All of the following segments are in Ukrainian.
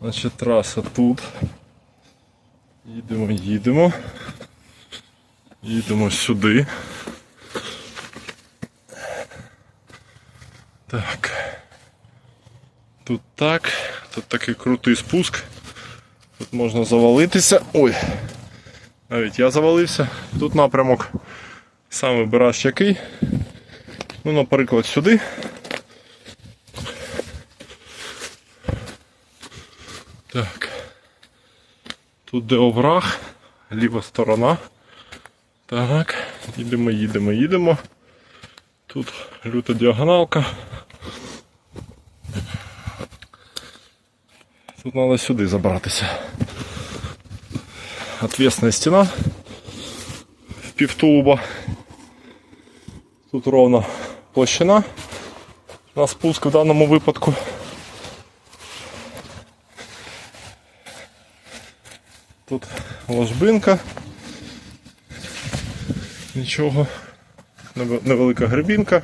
Значить, траса тут. Їдемо, їдемо. Їдемо сюди. Так. Тут так. Тут такий крутий спуск. Тут можна завалитися. Ой. Навіть я завалився. Тут напрямок сам вибираєш який. Ну, наприклад, сюди. Так. Тут де овраг, ліва сторона. Так, їдемо, їдемо, їдемо. Тут люта діагоналка. Тут треба сюди забратися. Отвесная стіна в півтулуба. Тут ровно площина на спуск в даному випадку. Тут ложбинка. Нічого. Невелика грибінка.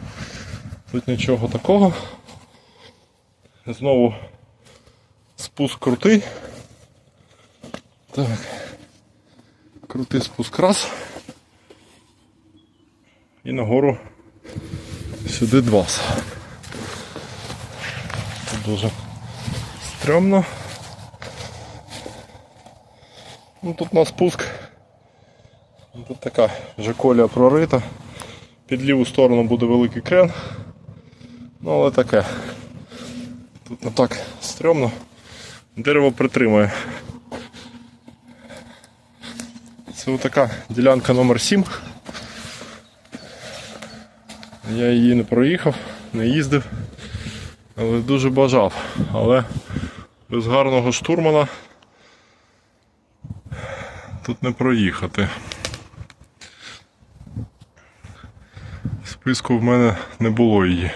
Тут нічого такого. Знову спуск крутий. Так. Крутий спуск раз. І нагору сюди два. Тут дуже стрьомно. Ну, тут на спуск. Тут така вже колія прорита. Під ліву сторону буде великий крен. Ну, але таке. Тут не так стрьомно. Дерево притримує. Це така ділянка номер 7. Я її не проїхав, не їздив, але дуже бажав. Але без гарного штурмана тут не проїхати. В списку в мене не було її.